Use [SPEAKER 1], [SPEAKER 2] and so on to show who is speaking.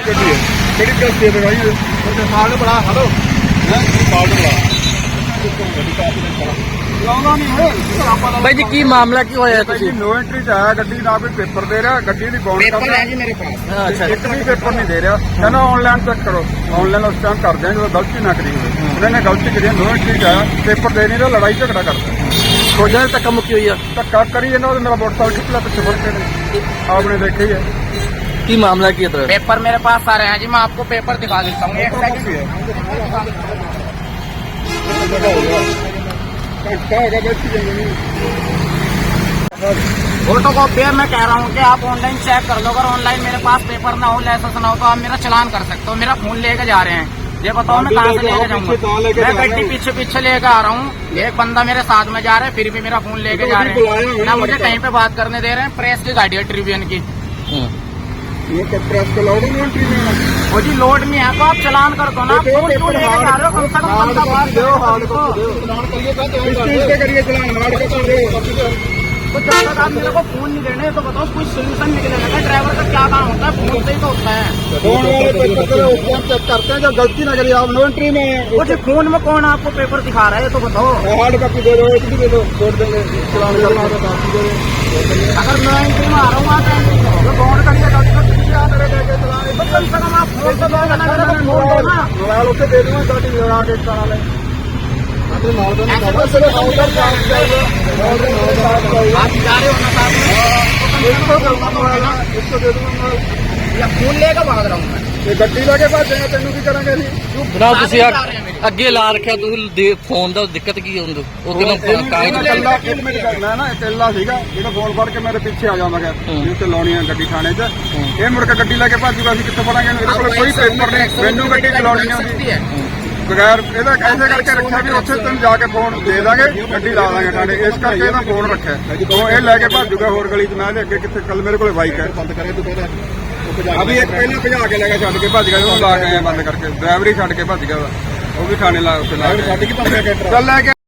[SPEAKER 1] ਗੱਡੀ ਹੈ ਕਿਹੜੀ ਕਿਸ ਦੇ ਭਾਈ ਉਹਦੇ ਸਾਲ ਬੜਾ ਹਲੋ। ਹੈ? ਸਾਲ ਬੜਾ ਲਾਉਂਦਾ ਨਹੀਂ ਹੈ ਆਪਾਂ ਦਾ
[SPEAKER 2] ਬਾਈ ਜੀ ਕੀ ਮਾਮਲਾ ਕੀ ਹੋਇਆ
[SPEAKER 1] ਭਾਈ ਜੀ
[SPEAKER 2] ਤੁਸੀਂ
[SPEAKER 1] ਨੋ ਐਂਟਰੀ ਚ ਆਇਆ ਗੱਡੀ ਨਾ ਕੋਈ ਪੇਪਰ ਦੇ ਰਿਹਾ ਗੱਡੀ ਦੀ ਬੌਂਡ ਕਰ ਰਿਹਾ
[SPEAKER 3] ਜੀ ਮੇਰੇ ਪਾਸ
[SPEAKER 2] ਅੱਛਾ
[SPEAKER 1] ਇੱਕ ਵੀ ਪੇਪਰ ਨਹੀਂ ਦੇ ਰਿਹਾ ਕਹਿੰਦਾ ਆਨਲਾਈਨ ਚੈੱਕ ਕਰੋ ਆਨਲਾਈਨ ਉਸ ਟਾਈਮ ਕਰਦੇ ਆ ਜਦੋਂ ਗਲਤੀ ਨਾ ਕਰੀ ਹੋਵੇ ਉਹਨਾਂ ਨੇ ਗਲਤੀ ਕਰੀ ਨੋ ਐਂਟਰੀ ਚ ਆਇਆ ਪੇਪਰ ਦੇ ਨਹੀਂ ਰਿਹਾ ਲੜਾਈ ਝਗੜਾ ਕਰਦਾ
[SPEAKER 2] ਫੌਜਾਂ ਦੀ ਧੱਕਾ ਮੁੱਕੀ ਹੋਈ ਆ
[SPEAKER 1] ਧੱਕਾ ਕਰੀ ਜਾਂਦਾ ਉਹਦੇ ਮੇਰਾ ਮੋਟਰਸਾਈਕਲ ਖਿੱਚ ਲਿਆ ਪਿੱਛੇ ਫੜ ਕੇ ਨੇ ਆਪਨੇ ਦੇਖਿਆ ਹੀ ਹੈ
[SPEAKER 2] ਕੀ ਮਾਮਲਾ ਕੀ ਹੈ ਤੇਰਾ
[SPEAKER 3] पेपर मेरे पास आ रहे हैं जी मैं आपको पेपर दिखा देता हूँ एक सेकंड फ़ोटो कॉपी है मैं कह रहा हूँ कि आप ऑनलाइन चेक कर लो। अगर ऑनलाइन मेरे पास पेपर ना हो लाइसेंस ना हो तो आप मेरा चलान कर सकते हो। मेरा फ़ोन लेके जा रहे हैं। ये बताओ मैं कहाँ से लेके जाऊँगा? मैं गड्डी पीछे पीछे लेके आ रहा हूँ। एक बंदा मेरे साथ में जा रहा है फिर भी मेरा फ़ोन लेके
[SPEAKER 1] तो
[SPEAKER 3] जा रहे हैं। ना मुझे कहीं पे बात करने दे रहे हैं प्रेस की गाड़ी है ट्रिब्यून की।
[SPEAKER 2] ਹੂੰ।
[SPEAKER 1] ये तो प्रेस को लाओ एंट्री में।
[SPEAKER 3] वो जी लोड नहीं है तो आप चलान कर दो ना। फ़ोन क्यों लेके जा रहे हो? कम से कम बंदा बात
[SPEAKER 1] दो दो। स्पीड करिए चलान हार्ड दो।
[SPEAKER 3] तो जब तक आप मेरे को फ़ोन नहीं देने तो बताओ कुछ सोल्यूशन निकलेगा। क्या ड्राइवर का क्या काम होता है? फ़ोन से ही तो होता है।
[SPEAKER 1] फ़ोन वाले पेपर को चेक करते हैं जब गलती ना करिए आप नो एंट्री में।
[SPEAKER 3] वो जी फ़ोन में कौन आपको पेपर दिखा रहा है ये तो बताओ।
[SPEAKER 1] हार्ड कॉपी दे दो एक भी दे दो छोड़ देंगे चलान करना तो काफ़ी दे।
[SPEAKER 3] अगर मैं एंट्री में आ रहा हूँ आप को फोन दो ना
[SPEAKER 1] मोबाइल ਉੱਤੇ ਦੇ ਦੂੰਗਾ ਤੁਹਾਡੀ ਲਗਾ ਕੇ ਕਰਾ ਲੈ ਸਾਡੇ ਨਾਲ ਦਾ
[SPEAKER 3] ऐसे
[SPEAKER 1] ਨਹੀਂ
[SPEAKER 3] तो
[SPEAKER 1] ਚਲੋ ਆਊਟਰ ਚਾਰਜ ਚਾਹੀਦਾ ਆਊਟਰ ਚਾਰਜ ਚਾਹੀਦਾ
[SPEAKER 3] आप जा रहे हो ना साथ में
[SPEAKER 1] ਇੱਕ ਤੋਂ ਕਰਨਾ ਪਵੇਗਾ ਇੱਕ ਤੋਂ ਦੇ ਦੂੰਗਾ
[SPEAKER 3] या फोन लेकर भाग रहा हूँ मैं
[SPEAKER 1] ਤੇ ਗੱਡੀ ਲਾ ਕੇ ਭੱਜੇ ਤੈਨੂੰ ਕੀ ਕਰਾਂਗੇ ਅਸੀਂ?
[SPEAKER 2] ਨਾ ਤੁਸੀਂ ਅੱਗੇ ਲਾ ਰੱਖਿਆ ਤੁਸੀਂ ਫੋਨ ਦਾ ਦਿੱਕਤ ਕੀ ਹੁੰਦਾ ਉਹ ਕਹਿੰਦਾ ਕਾਗਜ਼
[SPEAKER 1] ਕਰਨਾ ਨਾ ਇਹ ਸੀਗਾ ਜਿਹੜਾ ਫੋਨ ਫੜ ਕੇ ਮੇਰੇ ਪਿੱਛੇ ਆ ਜਾਂਦਾ ਗਿਆ ਜੇ ਤੇ ਲਾਉਣੀ ਆ ਗੱਡੀ ਥਾਣੇ 'ਚ। ਇਹ ਮੁੜ ਕੇ ਗੱਡੀ ਲੈ ਕੇ ਭੱਜੂਗਾ ਅਸੀਂ ਕਿੱਥੋਂ ਫੜਾਂਗੇ ਇਹਨੂੰ? ਇਹਦੇ ਕੋਲ ਕੋਈ ਪੇਪਰ ਨਹੀਂ। ਮੈਨੂੰ ਗੱਡੀ ਚਲਾਉਣੀ ਆਉਂਦੀ ਬਗੈਰ ਇਹਦਾ ਐਸੇ ਕਰਕੇ ਰੱਖਿਆ ਵੀ ਉੱਥੇ ਤੈਨੂੰ ਜਾ ਕੇ ਫੋਨ ਦੇ ਦਾਂਗੇ ਗੱਡੀ ਲਾ ਦਾਂਗੇ ਥਾਣੇ ਇਸ ਕਰਕੇ ਇਹਦਾ ਫੋਨ ਰੱਖਿਆ। ਉਹ ਇਹ ਲੈ ਕੇ ਭੱਜੂਗਾ ਹੋਰ ਗਲੀ 'ਚ ਮੈਂ ਇਹਦੇ ਅੱਗੇ ਕਿੱਥੇ ਕੱਲ ਮੇਰੇ ਕੋਲੇ ਬਾਈਕ ਹੈ। ਬੰਦ ਕਰੇ ਤੂੰ ਕਹਿੰਦਾ ਅਭੀ ਇੱਕ ਪਹਿਲਾਂ ਭਜਾ ਕੇ ਲੈ ਗਿਆ ਛੱਡ ਕੇ ਭੱਜ ਗਿਆ ਉਹ ਲਾ ਕੇ ਆਇਆ ਬੰਦ ਕਰਕੇ। ਡਰਾਈਵਰ ਹੀ ਛੱਡ ਕੇ ਭੱਜ ਗਿਆ। ਉਹ ਵੀ ਥਾਣੇ ਲਾ ਉੱਤੇ ਲਾ ਕੇ ਚੱਲ ਲੈ ਕੇ